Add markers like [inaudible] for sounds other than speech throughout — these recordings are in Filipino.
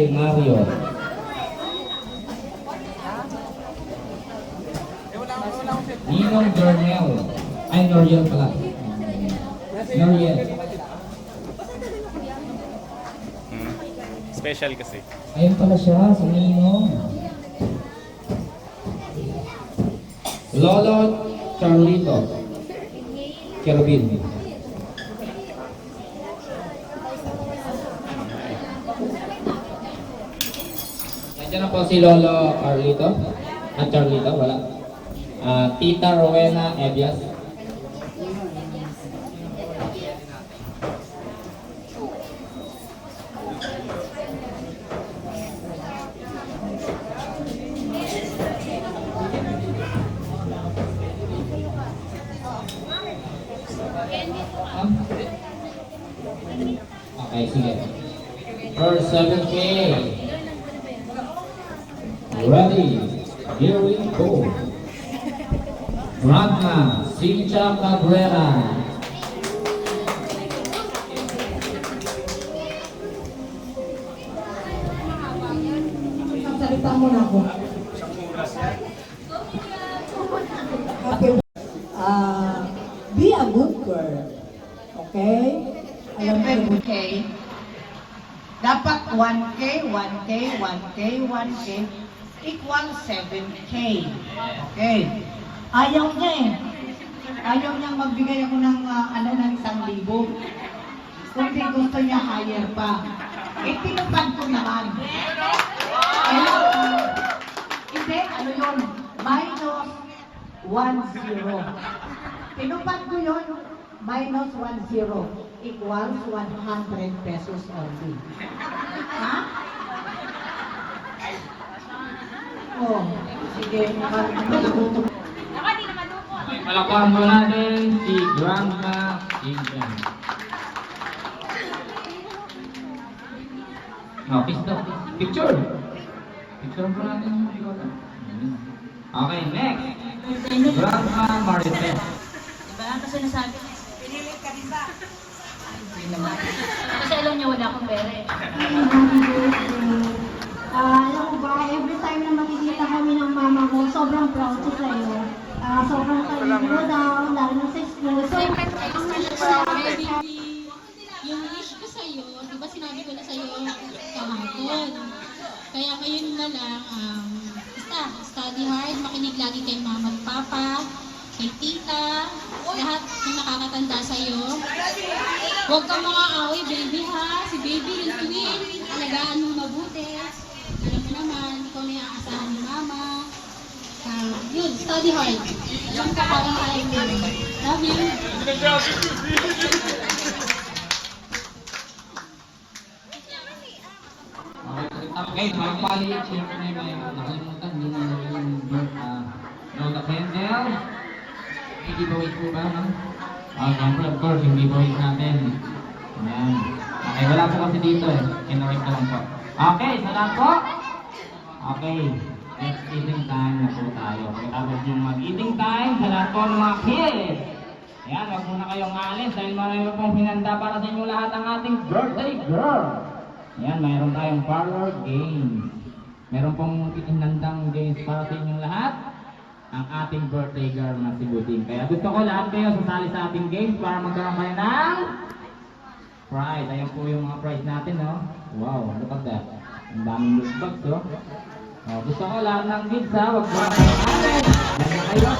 kay Mario. Ninong Jornel. Ay, Noriel pala. Noriel. Hmm. Special kasi. Ayun pala siya, si Ninong. Lolo Charlito. Kervin. Nandiyan na po si Lolo Carlito. At Charlito, wala. Ah, Tita Rowena Ebias. Okay, sige. First 7K. Ready. Here we go. Cincha Cabrera. Salita mo na ako. Ah, be a good girl. Okay? Alam mo, 7K. Dapat 1K, 1K, 1K, 1K equal 7K. Okay. Ayaw niya eh. Ayaw niyang magbigay ako ng ah, ano ng isang libo. Kundi gusto niya higher pa. Eh, tinupad ko naman. Kaya, hindi, ano yun? Minus 1-0. Tinupad ko yun. Minus 1-0 equals 100 pesos only. Ha? Oh, sige. Malagutom. Palakpakan mo natin si Grandma Cincha. Oh, pista. Picture. Picture po natin yung bigote. Okay, next. Grandma Marites. Diba? Kasi nasabi, pinilit ka din ba? Hindi naman. Kasi alam niya wala akong pera eh. Ah, alam mo ba, every time na makikita kami ng mama ko, sobrang proud siya sa'yo. Ah, sobrang talino mo daw, lalo na sa school. So, baby, yung wish ko sa'yo, di ba sinabi ko na sa'yo kahapon. Kaya ngayon na lang, um, study hard, makinig lagi kay mama at papa, kay tita, lahat ng nakakatanda sa'yo. Huwag kang mga away, baby ha. Si baby yung twin, alagaan mo mabuti. Alam mo naman, ikaw na yung aasahan ni mama. Ah, yun, study hard. Diyan ka parang kaya mo. Love you. Okay, magpali, siyempre may nakalimutan, hindi na yung ah, Lola Kendall. May giveaway po ba, no? Ah, siyempre, of course, yung giveaway natin. Ayan. Okay, wala po kasi dito eh. Kinarek ko lang po. Okay, salamat po. Okay, next time na po tayo. Tapos yung mag-eating time, sa lahat po ng mga kids. Ayan, wag muna kayong alis dahil marami pa pong hinanda para sa inyo lahat ang ating birthday girl. Ayan, mayroon tayong parlor games. Meron pong hinandang games para sa inyong lahat. Ang ating birthday girl na si Buding. Kaya gusto ko lahat kayo sasali sa ating games para magkaroon kayo ng prize. Ayan po yung mga prize natin, no? Wow, look at that. Ang daming loot bags, oh. Oh, gusto ko lahat ng kids, ha? Alis. Yan na kayo.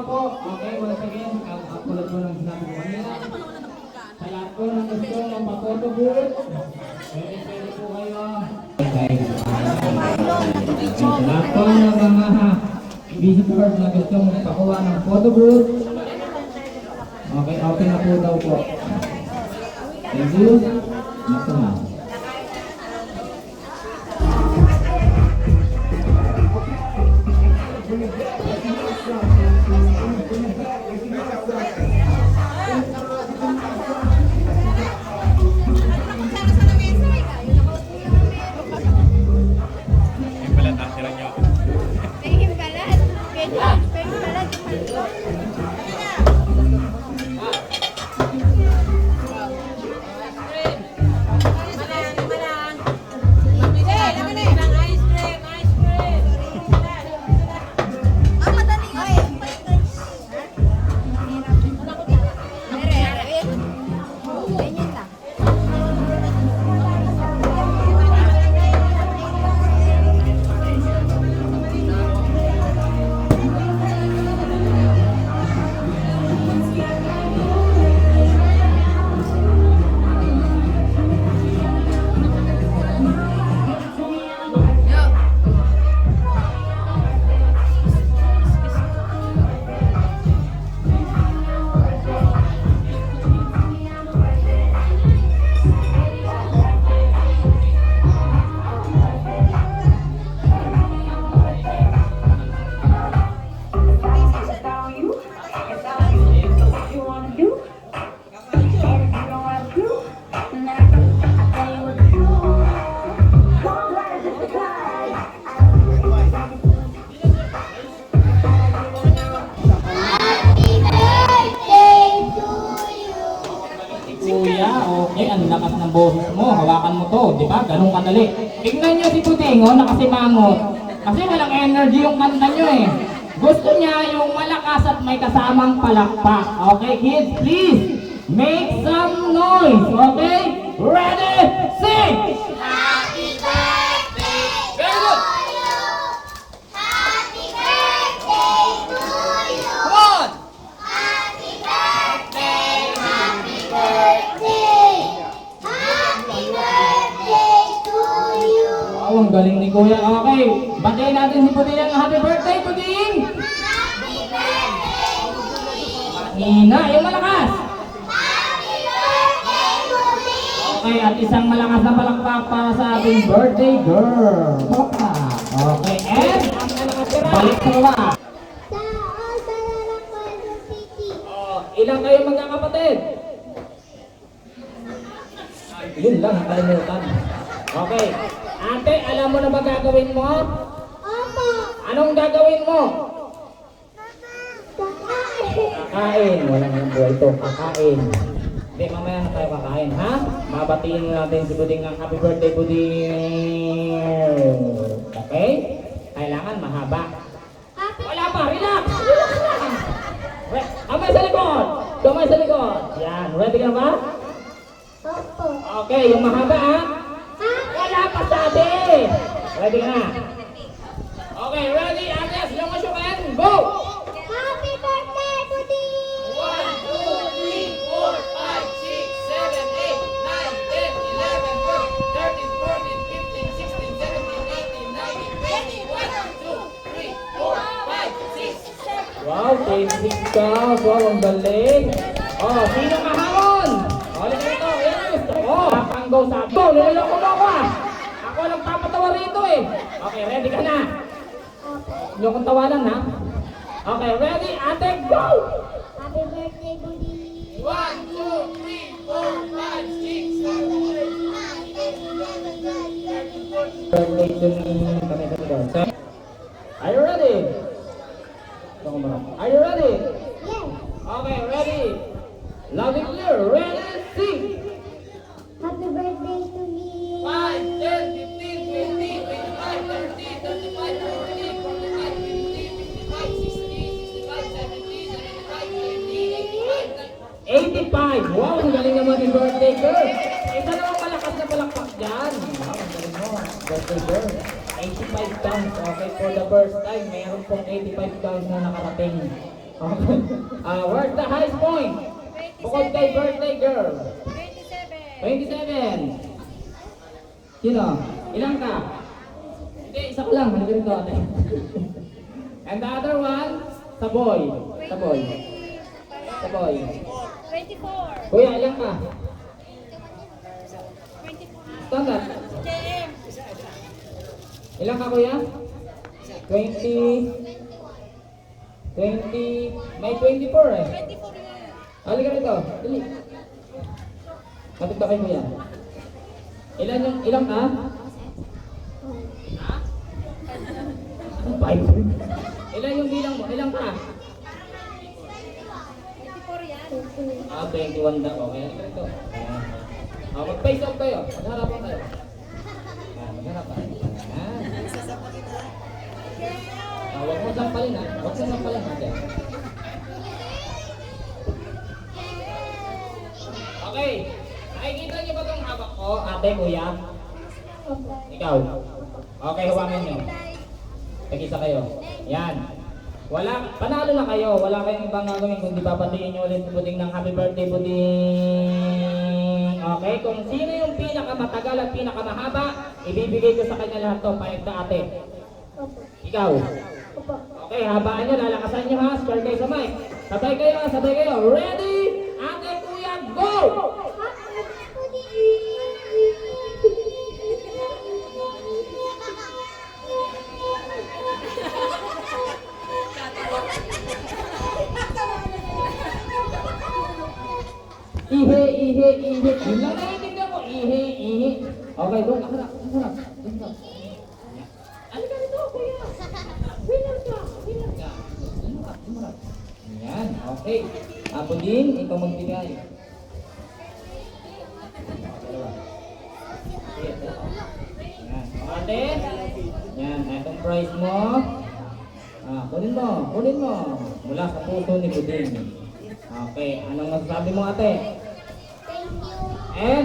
lang po. Okay, once again, ang apulad ko ng sinabi ko kanina. Sa lahat po ng gusto ng papoto boot, pwede pwede po kayo. Sa lahat po ng mga visitors na gusto magpakuha ng photo booth, okay, okay na po daw po. Thank you. Next. Ng mo. Hawakan mo to, di ba? Ganun kadali. Tingnan niyo si Puting, oh, nakasimangot. Kasi walang energy yung kanta niyo eh. Gusto niya yung malakas at may kasamang palakpak. Okay, kids, please, make some noise. Okay? Ready, sing! Come on! Oh, ang galing ni Kuya. Okay, batiin natin si Puting ng happy birthday, Puting! Mahina, yung malakas! Okay, at isang malakas na palakpak para sa ating birthday girl. Hopa. Okay, and balik sa baba. Oh, ilang kayo magkakapatid? Yun lang, nakalimutan. Okay. Ate, alam mo na ba gagawin mo? Anong gagawin mo? Kakain. Walang yung buhay ito. Kakain. Hindi, mamaya na tayo kakain, ha? Mabatiin natin si Buding ng happy birthday, Buding. Okay? Kailangan mahaba. Wala pa, relax! Relax lang! Kamay sa likod! Kamay sa likod! Yan, ready ka na ba? Okay, yung mahaba, ha? Sabi! Ready ka na? Okay, ready? Slow motion and go! Happy birthday, Buddy! 1, 2, 3, 4, 5, 6, 7, 8, 9, 10, 11, 12, 13, 14, 15, 16, 17, 18, 19, 20, 1, 2, 3, 4, 5, 6, 7. Wow, 26 ka. Wow, ang galing. Oh, sino kahamon? Oh, rito. Yes. Oh, papanggaw sa Go, niloloko mo ako. Ako lang papatawa rito eh. Okay, ready ka na? Hindi akong tawanan ha. Okay, ready? Ate, go! Happy birthday, Buddy! One, two, three, four, five, six, seven, eight, nine, ten, eleven, twelve, thirteen, fourteen. Birthday to me. Kami kami doon. So, Are you ready? Are you ready? Yes! Okay, ready. Loud and clear. Ready, sing. 75, 80, 85. Wow, ang galing naman yung birthday girl. Isa naman malakas na palakpak dyan. Wow, ang galing mo. Birthday girl. 85 pounds. Okay, for the first time, mayroon pong 85 pounds na nakarating. Okay. Uh, where's the highest point? Bukod kay birthday girl. 27. 27. Sino? Ilang ka? Hindi, isa ko lang. Halika rito ate. [laughs] And the other one, sa boy. Sa boy. Sa boy. 24. Kuya, ilan ka? Standard. Ilan ka kuya? 20. 20. May 24 eh. 24 Halika rito. Dali. Kapit ka kay kuya. Ilan yung, ilang ka? Ha? Ilan yung bilang mo? Ilang ka? Ah, 21 daw. Okay. Ayan. Ah, mag-face off kayo. Magharapan kayo. Ah, magharapan. Ayan. Ah, huwag mo sampalin ha. Huwag mo sampalin ha. Okay. Nakikita niyo ba itong hawak ko, ate, kuya? Ikaw. Okay, hawakan niyo. Tag-isa kayo. Yan. Wala, panalo na kayo. Wala kayong ibang gagawin kundi papatiin niyo ulit Buding ng happy birthday, Buding. Okay, kung sino yung pinakamatagal at pinakamahaba, ibibigay ko sa kanya lahat to. Payag na ate. Ikaw. Okay, habaan nyo, lalakasan nyo ha. Square kayo sa mic. Sabay kayo, sabay kayo. Ready? Kunin mo, kunin mo. Mula sa puso ni Buding. Okay, anong masasabi mo ate? Thank you. Eh?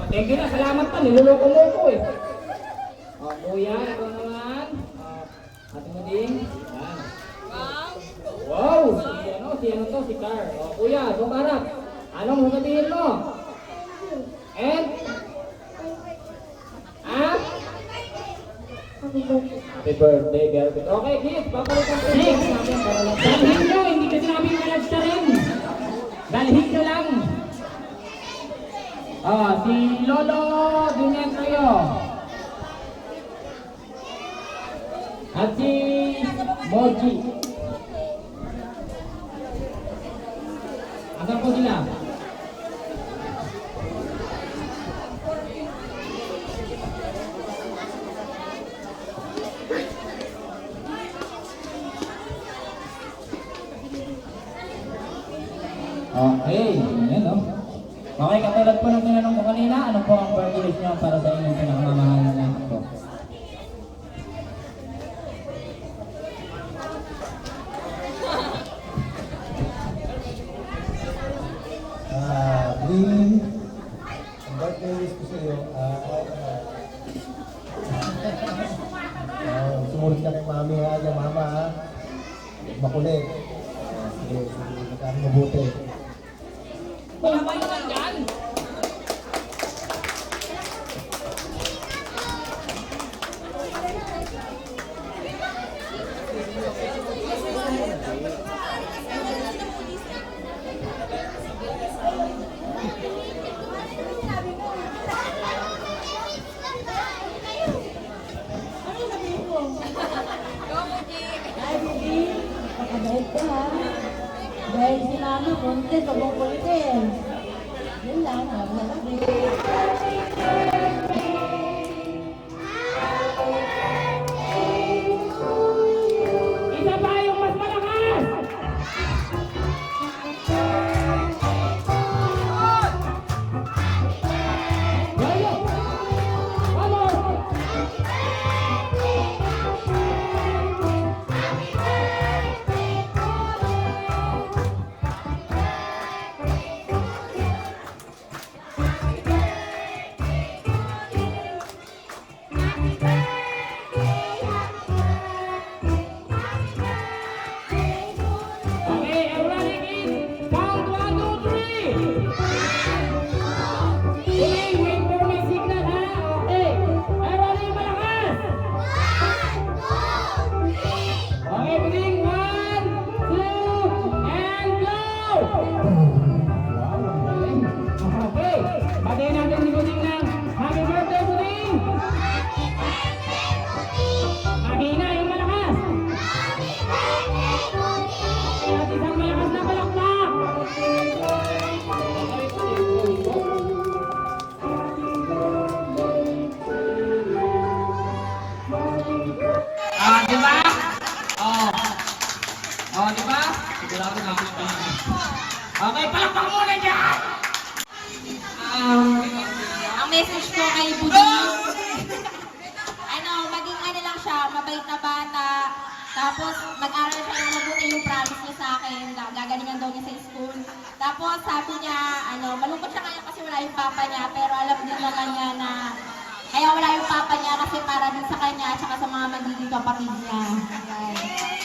Oh, thank you na, salamat pa, niluloko mo ko eh. Oh, kuya, ikaw naman. Oh, ate mo din. Yan. Wow! Si ano, si ano to, si Car. Oh, kuya, harap. Anong sasabihin mo? And? Ah? Happy birthday, girlfriend. Okay, kids, papalitan ko yung para lang. Dalhin nyo, hindi kasi namin manage na rin. Dalhin nyo lang. Ah, si Lolo Demetrio. At si Moji. Bacolé, pakabait ka ha. Dahil si Mama, konti, sabong konti. Yun lang, wala na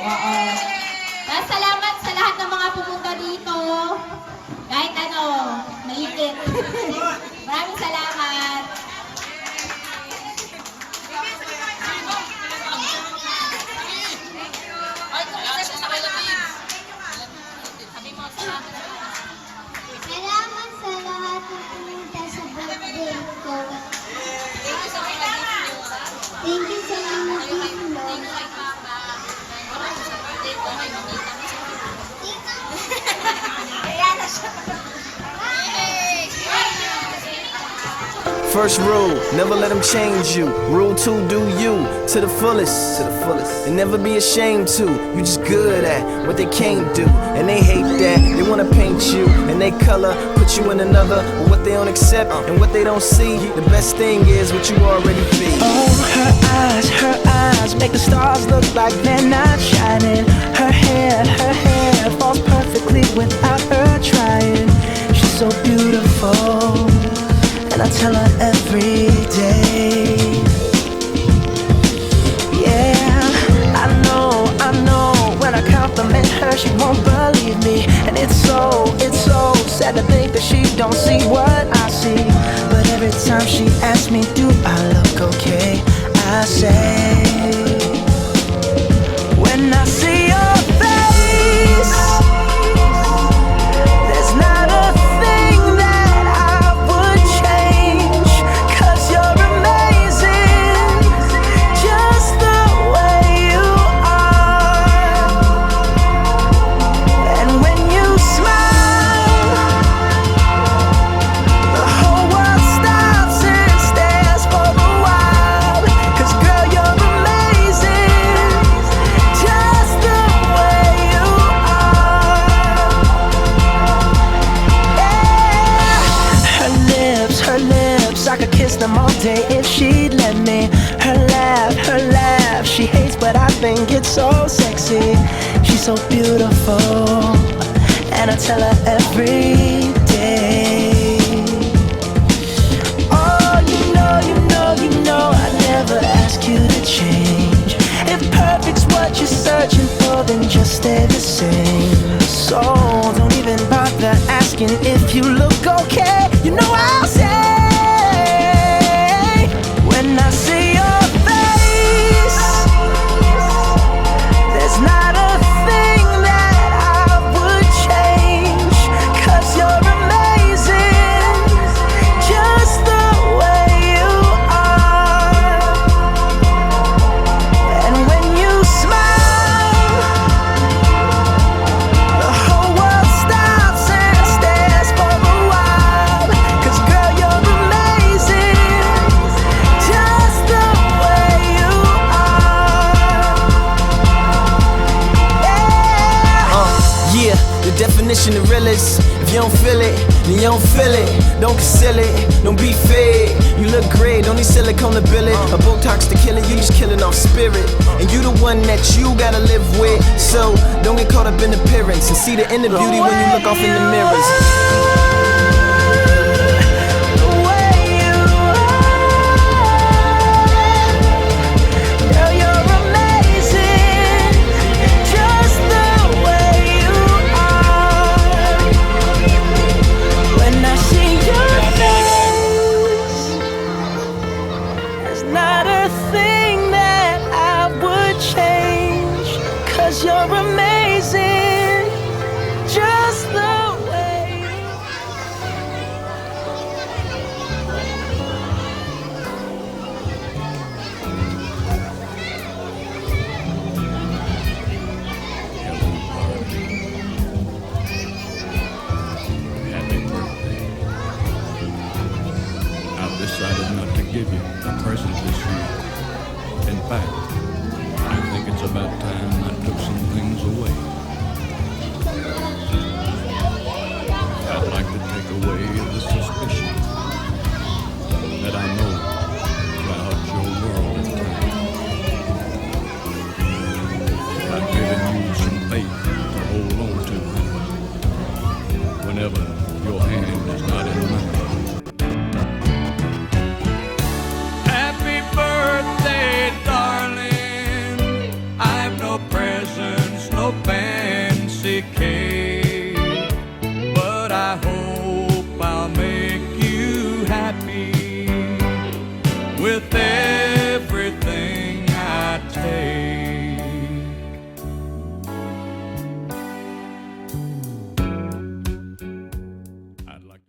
Oo. Kaya salamat sa lahat ng mga pumunta dito. Kahit ano, maliit. [laughs] Maraming. Salamat Kaya na siya. First rule, never let them change you. Rule two, do you to the fullest, to the fullest, and never be ashamed to. You just good at what they can't do, and they hate that. They wanna paint you and they color, put you in another. But what they don't accept and what they don't see, the best thing is what you already be. Oh, her eyes, her eyes make the stars look like they're not shining. Her hair, her hair falls perfectly without her trying. She's so beautiful, tell her every day. Yeah, I know, I know. When I compliment her, she won't believe me, and it's so, it's so sad to think that she don't see what I see. But every time she asks me, do I look okay? I say, so beautiful, and I tell her every day. Oh, you know, you know, you know, I never ask you to change. If perfect's what you're searching for, then just stay the same. So don't even bother asking if you look okay. You know I'll don't feel it. Don't conceal it, don't be fake. You look great, don't need silicone to bill it. A Botox to kill it, you just killing off spirit. And you the one that you gotta live with. So don't get caught up in appearance and see the inner beauty when you look off in the mirrors.